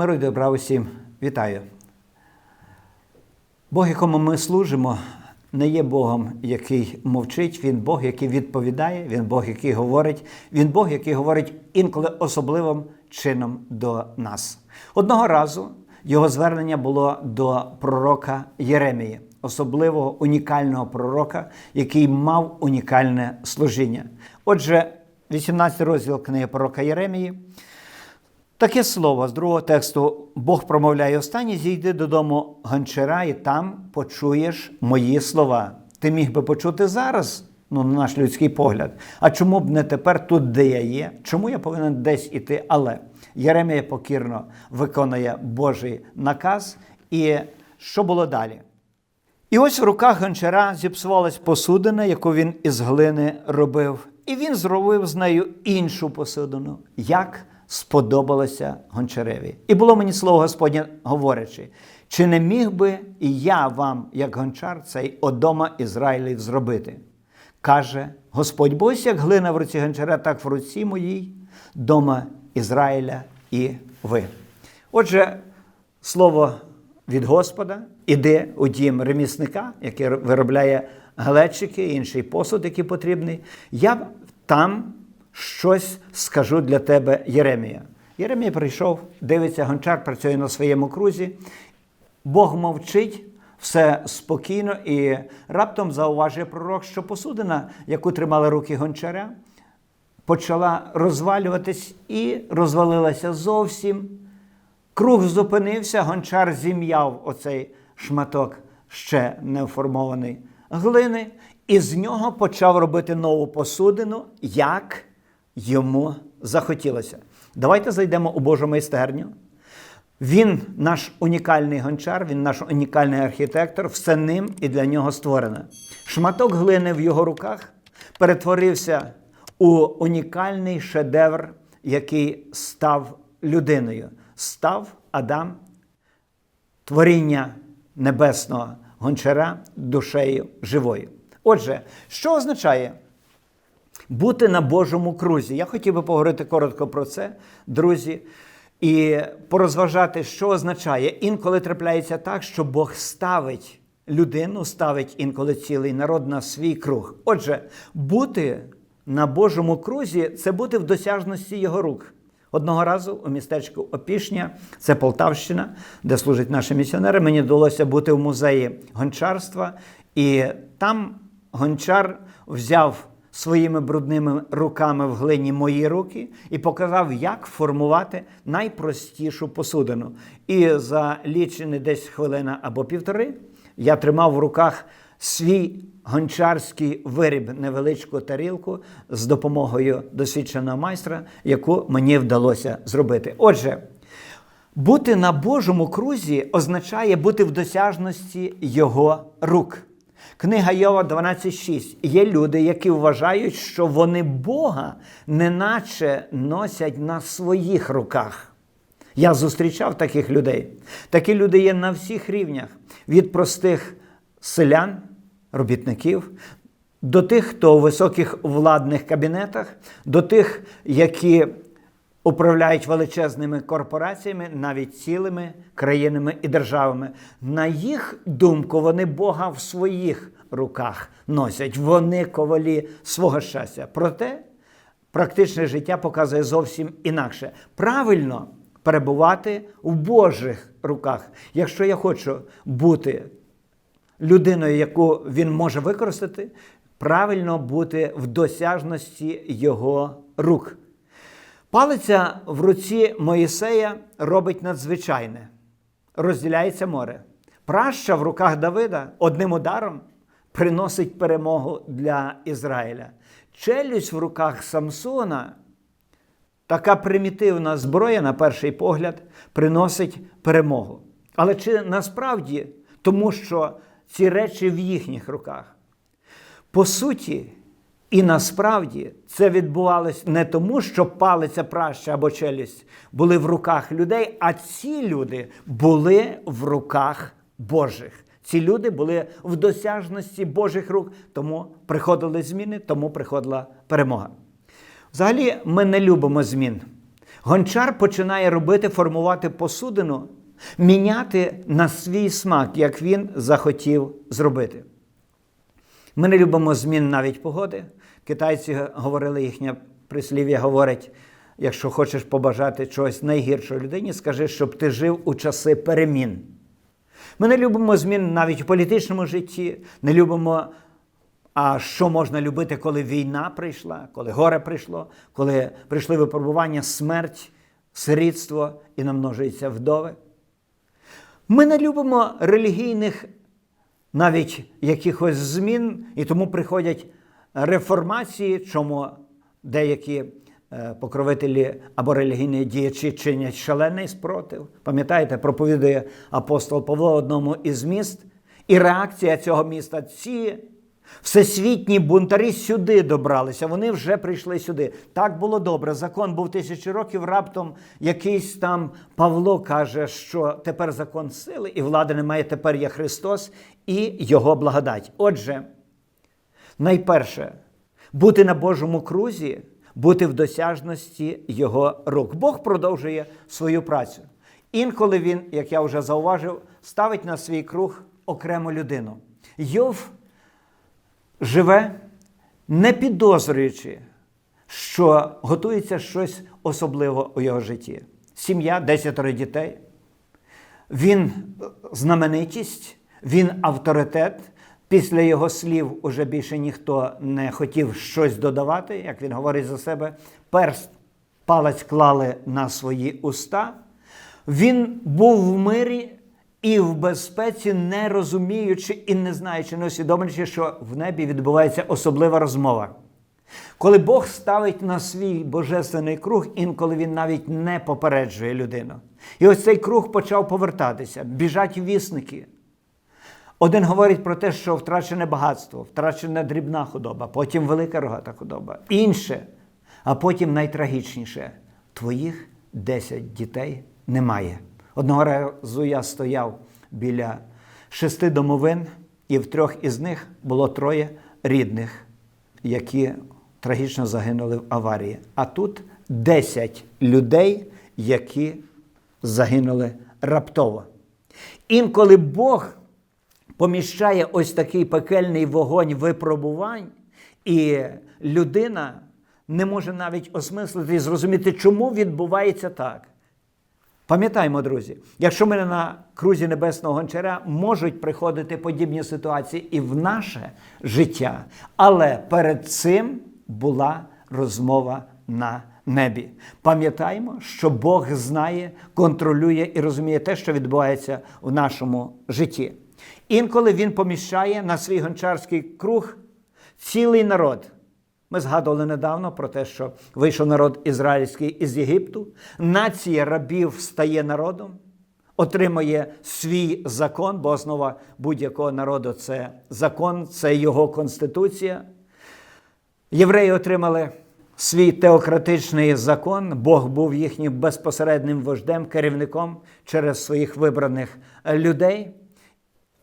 Миру й добра усім вітаю. Бог, якому ми служимо, не є Богом, який мовчить, Він Бог, який відповідає, Він Бог, який говорить, Він Бог, який говорить інколи особливим чином до нас. Одного разу його звернення було до пророка Єремії, особливого унікального пророка, який мав унікальне служіння. Отже, 18 розділ книги пророка Єремії. Таке слово з другого тексту Бог промовляє останнє, зійди додому гончара, і там почуєш мої слова. Ти міг би почути зараз, ну, на наш людський погляд. А чому б не тепер тут, де я є? Чому я повинен десь іти? Але Єремія покірно виконує Божий наказ. І що було далі? І ось в руках гончара зіпсувалась посудина, яку він із глини робив, і він зробив з нею іншу посудину, як сподобалося гончареві. І було мені слово Господнє говорячи, чи не міг би і я вам, як гончар, цей одома Ізраїлів зробити? Каже Господь, бо як глина в руці гончара, так в руці моїй, дома Ізраїля і ви. Отже, слово від Господа іде у дім ремісника, який виробляє глечики інший посуд, який потрібний. Я там щось скажу для тебе, Єремія. Єремія прийшов, дивиться, гончар працює на своєму крузі. Бог мовчить, все спокійно, і раптом зауважує пророк, що посудина, яку тримали руки гончаря, почала розвалюватись і розвалилася зовсім. Круг зупинився, гончар зім'яв оцей шматок ще не глини, і з нього почав робити нову посудину, як йому захотілося. Давайте зайдемо у Божу майстерню. Він наш унікальний гончар, він наш унікальний архітектор, все ним і для нього створене. Шматок глини в його руках перетворився у унікальний шедевр, який став людиною. Став Адам, творіння небесного гончара душею живою. Отже, що означає бути на Божому крузі? Я хотів би поговорити коротко про це, друзі, і порозважати, що означає. Інколи трапляється так, що Бог ставить людину, ставить інколи цілий народ на свій круг. Отже, бути на Божому крузі це бути в досяжності його рук. Одного разу у містечку Опішня, це Полтавщина, де служать наші місіонери, мені вдалося бути в музеї гончарства, і там гончар взяв своїми брудними руками в глині мої руки і показав, як формувати найпростішу посудину. І за лічені десь хвилина або півтори я тримав в руках свій гончарський виріб, невеличку тарілку з допомогою досвідченого майстра, яку мені вдалося зробити. Отже, бути на Божому крузі означає бути в досяжності Його рук. Книга Йова 12.6. Є люди, які вважають, що вони Бога неначе носять на своїх руках. Я зустрічав таких людей. Такі люди є на всіх рівнях: від простих селян, робітників, до тих, хто у високих владних кабінетах, до тих, які управляють величезними корпораціями, навіть цілими країнами і державами. На їх думку, вони Бога в своїх руках носять. Вони ковалі свого щастя. Проте практичне життя показує зовсім інакше. Правильно перебувати в Божих руках. Якщо я хочу бути людиною, яку він може використати, правильно бути в досяжності його рук. Палиця в руці Моїсея робить надзвичайне, розділяється море. Праща в руках Давида одним ударом приносить перемогу для Ізраїля. Челюсть в руках Самсона, така примітивна зброя, на перший погляд, приносить перемогу. Але чи насправді тому, що ці речі в їхніх руках? По суті, і насправді це відбувалось не тому, що палиця праща або челюсть були в руках людей, а ці люди були в руках Божих. Ці люди були в досяжності Божих рук, тому приходили зміни, тому приходила перемога. Взагалі, ми не любимо змін. Гончар починає робити, формувати посудину, міняти на свій смак, як він захотів зробити. Ми не любимо змін навіть погоди. Китайці говорили, їхнє прислів'я говорить: якщо хочеш побажати чогось найгіршої людині, скажи, щоб ти жив у часи перемін. Ми не любимо змін навіть у політичному житті, не любимо, а що можна любити, коли війна прийшла, коли горе прийшло, коли прийшли випробування, смерть, сирітство і намножуються вдови. Ми не любимо релігійних навіть якихось змін, і тому приходять реформації, чому деякі е, покровителі або релігійні діячі чинять шалений спротив. Пам'ятаєте, проповідує апостол Павло одному із міст, і реакція цього міста ці. Всесвітні бунтарі сюди добралися, вони вже прийшли сюди. Так було добре. Закон був тисячі років. Раптом якийсь там Павло каже, що тепер закон сили і влади немає. Тепер є Христос і Його благодать. Отже, найперше, бути на Божому крузі, бути в досяжності Його рук. Бог продовжує свою працю. Інколи він, як я вже зауважив, ставить на свій круг окрему людину. Йов живе, не підозрюючи, що готується щось особливе у його житті. Сім'я, десятеро дітей. Він знаменитість, він авторитет. Після його слів уже більше ніхто не хотів щось додавати, як він говорить за себе. Перст палець клали на свої уста. Він був в мирі і в безпеці, не розуміючи і не знаючи, не усвідомлюючи, що в небі відбувається особлива розмова. Коли Бог ставить на свій божественний круг, інколи він навіть не попереджує людину. І ось цей круг почав повертатися, біжать вісники. Один говорить про те, що втрачене багатство, втрачена дрібна худоба, потім велика рогата худоба. Інше, а потім найтрагічніше твоїх 10 дітей немає. Одного разу я стояв біля шести домовин, і в трьох із них було троє рідних, які трагічно загинули в аварії. А тут 10 людей, які загинули раптово. Інколи Бог поміщає ось такий пекельний вогонь випробувань, і людина не може навіть осмислити і зрозуміти, чому відбувається так. Пам'ятаємо, друзі, якщо ми на крузі небесного гончаря можуть приходити подібні ситуації і в наше життя, але перед цим була розмова на небі. Пам'ятаємо, що Бог знає, контролює і розуміє те, що відбувається в нашому житті. Інколи він поміщає на свій гончарський круг цілий народ. Ми згадували недавно про те, що вийшов народ ізраїльський із Єгипту, нація рабів стає народом, отримує свій закон, бо основа будь-якого народу це закон, це його конституція. Євреї отримали свій теократичний закон, Бог був їхнім безпосереднім вождем, керівником через своїх вибраних людей.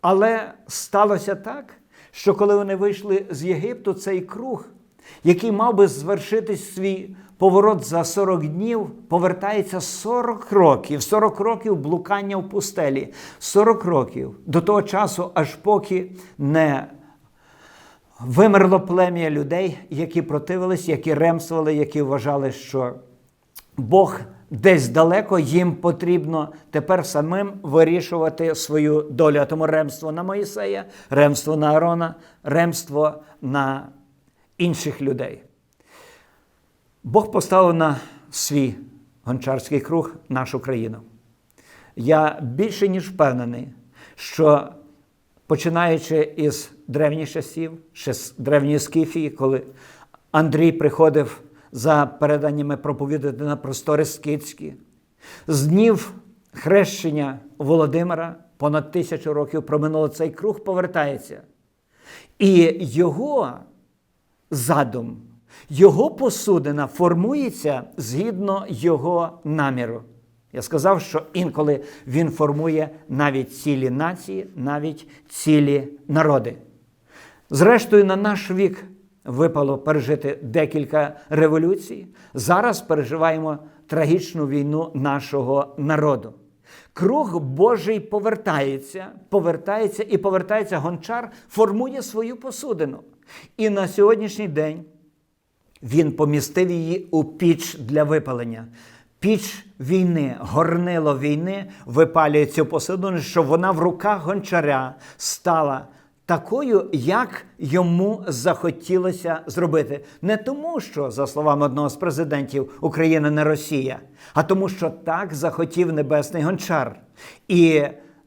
Але сталося так, що коли вони вийшли з Єгипту, цей круг, який мав би звершитись свій поворот за 40 днів, повертається 40 років, 40 років блукання в пустелі, 40 років до того часу, аж поки не вимерло плем'я людей, які противились, які ремствували, які вважали, що Бог десь далеко їм потрібно тепер самим вирішувати свою долю. Тому ремство на Моїсея, ремство на Арона, ремство на інших людей. Бог поставив на свій гончарський круг нашу країну. Я більше ніж впевнений, що починаючи із древніх часів, ще з древньої Скіфії, коли Андрій приходив за переданнями проповідати на простори Скидські, з днів хрещення Володимира понад тисячу років проминуло цей круг, повертається. І його задум, його посудина формується згідно його наміру. Я сказав, що інколи він формує навіть цілі нації, навіть цілі народи. Зрештою, на наш вік випало пережити декілька революцій. Зараз переживаємо трагічну війну нашого народу. Круг Божий повертається, повертається і повертається. Гончар формує свою посудину. І на сьогоднішній день він помістив її у піч для випалення. Піч війни, горнило війни випалює цю посудину, щоб вона в руках гончаря стала такою, як йому захотілося зробити. Не тому, що, за словами одного з президентів, Україна не Росія, а тому, що так захотів небесний гончар. І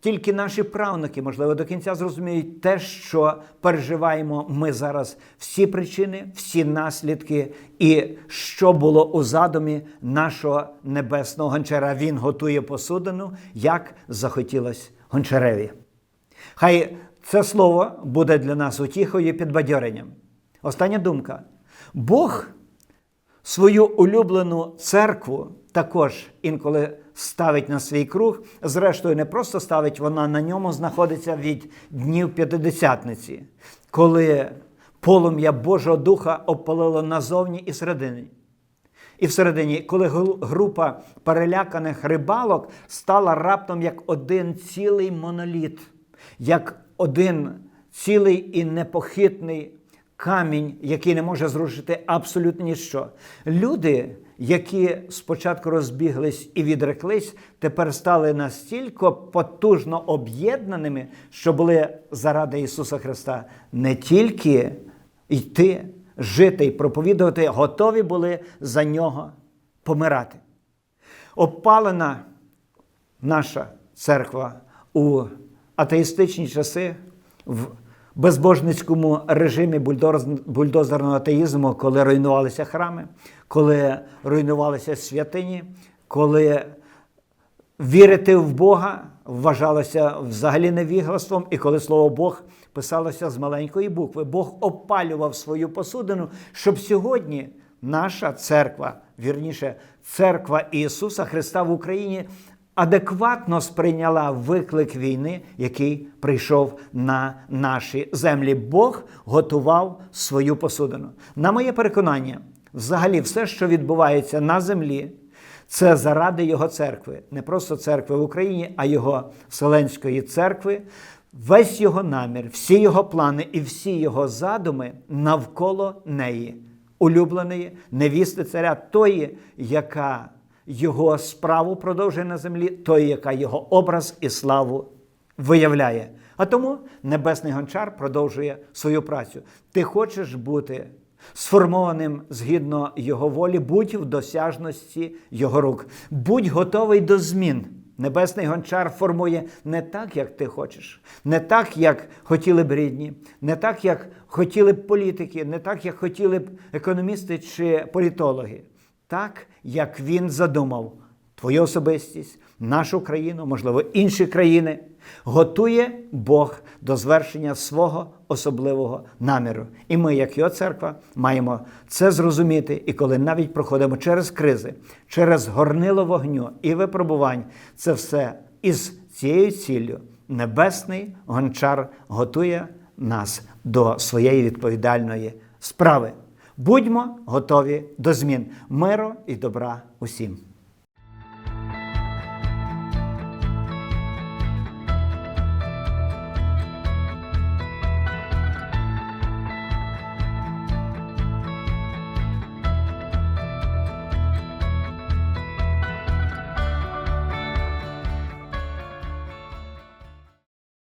тільки наші правнуки, можливо, до кінця зрозуміють те, що переживаємо ми зараз, всі причини, всі наслідки, і що було у задумі нашого небесного гончара. Він готує посудину, як захотілось гончареві. Хай це слово буде для нас утіхою і підбадьоренням. Остання думка. Бог свою улюблену церкву також інколи ставить на свій круг. Зрештою, не просто ставить, вона на ньому знаходиться від днів П'ятидесятниці, коли полум'я Божого Духа опалило назовні і середині. І всередині, коли група переляканих рибалок стала раптом як один цілий моноліт, як один цілий і непохитний камінь, який не може зрушити абсолютно ніщо. Люди, які спочатку розбіглись і відреклись, тепер стали настільки потужно об'єднаними, що були заради Ісуса Христа не тільки йти, жити і проповідувати, готові були за нього помирати. Опалена наша церква у атеїстичні часи в безбожницькому режимі бульдозерного атеїзму, коли руйнувалися храми, коли руйнувалися святині, коли вірити в Бога вважалося взагалі невіглаством, і коли слово Бог писалося з маленької букви. Бог опалював свою посудину, щоб сьогодні наша церква, вірніше, церква Ісуса Христа в Україні. Адекватно сприйняла виклик війни, який прийшов на наші землі. Бог готував свою посудину. На моє переконання, взагалі, все, що відбувається на землі, це заради його церкви, не просто церкви в Україні, а його Вселенської церкви. Весь його намір, всі його плани і всі його задуми навколо неї, улюбленої невісти царя, тої, яка його справу продовжує на землі, тої, яка його образ і славу виявляє. А тому небесний гончар продовжує свою працю. Ти хочеш бути сформованим згідно його волі, будь в досяжності його рук, будь готовий до змін. Небесний гончар формує не так, як ти хочеш, не так, як хотіли б рідні, не так, як хотіли б політики, не так, як хотіли б економісти чи політологи, так, як він задумав твою особистість, нашу країну, можливо, інші країни, готує Бог до звершення свого особливого наміру. І ми, як його церква, маємо це зрозуміти. І коли навіть проходимо через кризи, через горнило вогню і випробувань, це все із цією ціллю небесний гончар готує нас до своєї відповідальної справи. Будьмо готові до змін миру і добра усім.